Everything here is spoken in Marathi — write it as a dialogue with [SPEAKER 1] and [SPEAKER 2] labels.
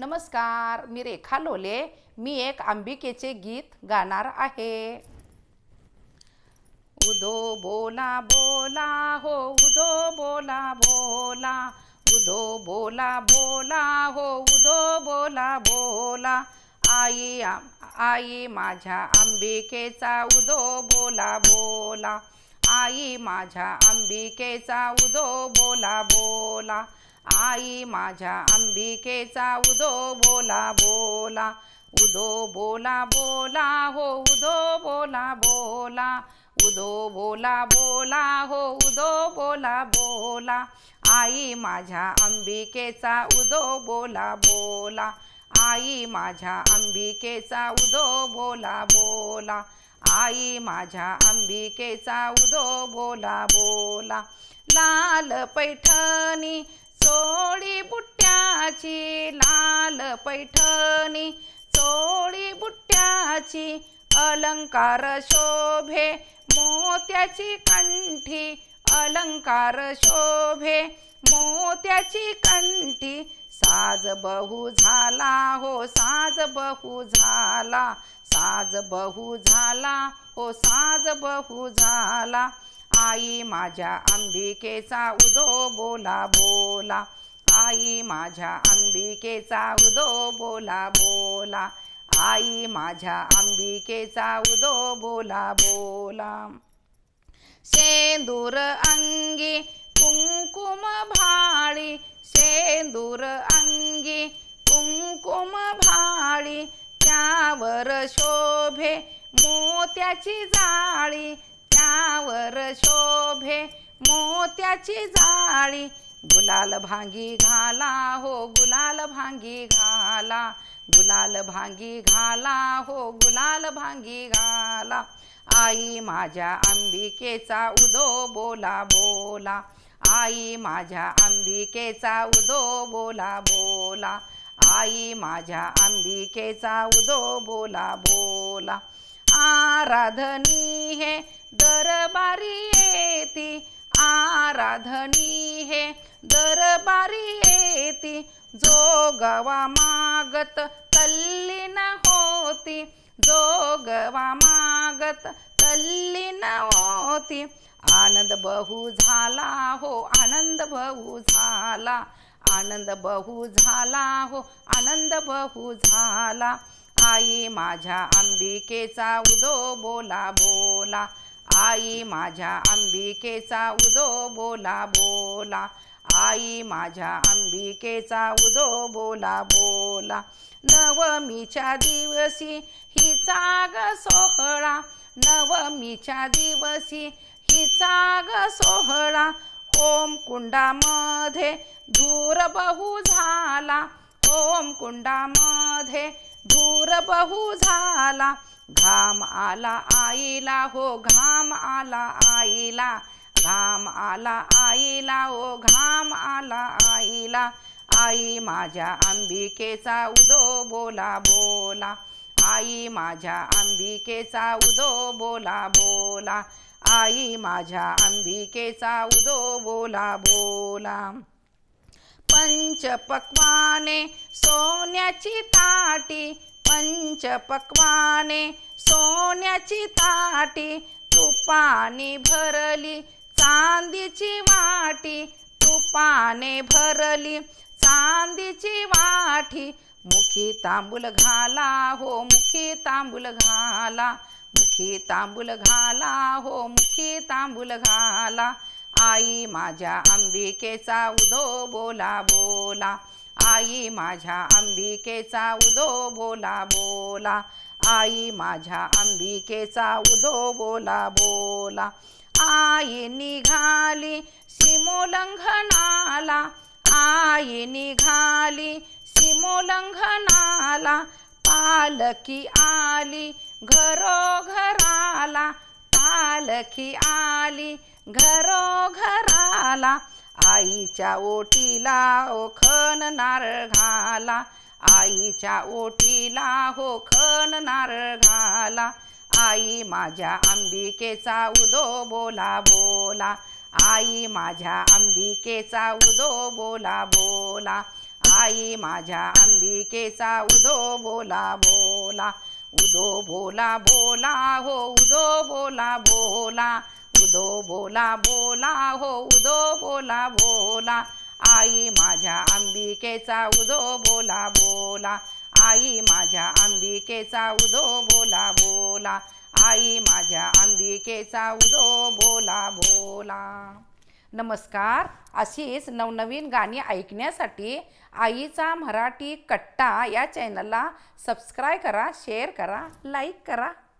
[SPEAKER 1] नमस्कार मी रेखा लोले. मी एक अंबिकेचे गीत गाणार आहे. उदो बोला बोला हो उदो बोला बोला. उदो बोला बोला हो उदो बोला बोला. आई आई माझ्या अंबिकेचा उदो बोला बोला. आई माझ्या अंबिकेचा उदो बोला बोला. आई माझ्या अंबिकेचा उदो बोला बोला उदो बोला बोला हो उदो बोला बोला उदो बोला बोला हो उदो बोला बोला आई माझ्या अंबिकेचा उदो बोला बोला आई माझ्या अंबिकेचा उदो बोला बोला आई माझ्या अंबिकेचा उदो बोला बोला लाल पैठणी चोळी बुट्ट्याची लाल पैठणी चोळी बुट्ट्याची अलंकार शोभे मोत्याची कंठी अलंकार शोभे मोत्याची कंठी साज बहु झाला हो साज बहु झाला साज बहु झाला हो साज बहु झाला. आई माझ्या अंबिकेचा उदो बोला बोला. आई माझ्या अंबिकेचा उदो बोला बोला. आई माझ्या अंबिकेचा उदो बोला बोला. शेंदूर अंगी कुंकुम भाळी. शेंदूर अंगी कुंकुम भाळी. त्यावर शोभे मोत्याची जाळी. त्यावर शोभे मोत्याची जाळी. गुलाल भांगी घाला हो गुलाल भांगी घाला. गुलाल भांगी घाला हो गुलाल भांगी घाला. आई माझ्या अंबिकेचा उदो बोला बोला. आई माझ्या अंबिकेचा उदो बोला बोला. आई माझ्या अंबिकेचा उदो बोला बोला. आराधनी हे दरबारी येती आराधनी हे दरबारी येती जो गवा मागत तल्लीन होती जो गवा मागत तल्लीन होती आनंद बहु झाला हो आनंद बहु झाला आनंद बहु झाला हो आनंद बहु झाला आई माझ्या अंबिकेचा उदो बोला बोला. आई माझ्या अंबिकेचा उदो बोला बोला. आई माझ्या अंबिकेचा उदो बोला बोला. नवमीच्या दिवशी हिचा ग सोहळा. नवमीच्या दिवशी हिचा ग सोहळा. ओम कुंडामध्ये धूर बहु झाला. ओम कुंडामध्ये धूर बहु झाला घाम आला आईला हो घाम आला आईला घाम आला आईला हो घाम आला आईला. आई माझ्या अंबिकेचा उदो बोला बोला आई माझ्या अंबिकेचा उदो बोला बोला आई माझ्या अंबिकेचा उदो बोला बोला. पंच पक्वाने सोन्याची ताटी पंच पक्वाने सोन्याची ताटी तुपाने भरली चांदीची वाटी तुपाने भरली चांदीची वाटी. मुखी तांबूल घाला हो मुखी तांबूल घाला मुखी तांबूल घाला हो मुखी तांबूल घाला. आई माझ्या अंबिकेचा उदो बोला बोला. आई माझ्या अंबिकेचा उदो बोला बोला. आई माझ्या अंबिकेचा उदो बोला बोला. आई निघाली सीमोल्लंघनाला आई निघाली सीमोल्लंघनाला पालकी आली घरोघराला. पालखी आली घरोघराला आईच्या ओटीला ओखन नारळ घाला आईच्या ओटीला हो खन नारळ घाला आई माझ्या अंबिकेचा उदो बोला बोला आई माझ्या अंबिकेचा उदो बोला बोला आई माझ्या अंबिकेचा उदो बोला बोला उदो बोला बोला हो उदो बोला बोला उदो बोला बोला हो उदो बोला बोला. आई माझ्या अंबिकेचा उदो बोला बोला. आई माझ्या अंबिकेचा उदो बोला बोला. आई माझ्या अंबिकेचा उदो बोला बोला. नमस्कार. अशीच नवनवीन गाणी ऐकण्यासाठी आईचा मराठी कट्टा या चॅनलला सबस्क्राईब करा शेअर करा लाईक करा.